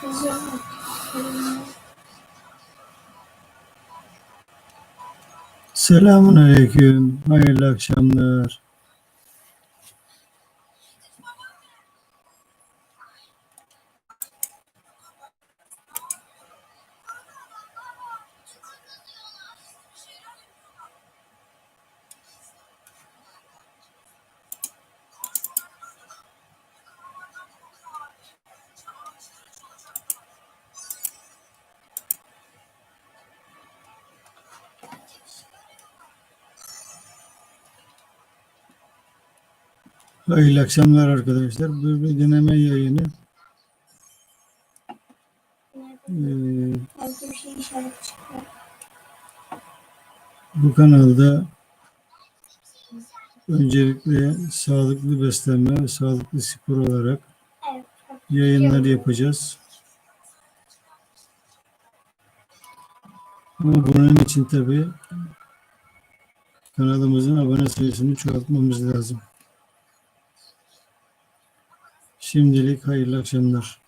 Kızıyorum? Selamun Aleyküm. Hayırlı akşamlar. Hayırlı akşamlar arkadaşlar. Bu bir deneme yayını. Ee, bu kanalda öncelikle sağlıklı beslenme ve sağlıklı spor olarak yayınlar yapacağız. Ama bunun için tabii kanalımızın abone sayısını çoğaltmamız lazım. Şimdilik hayırlı akşamlar.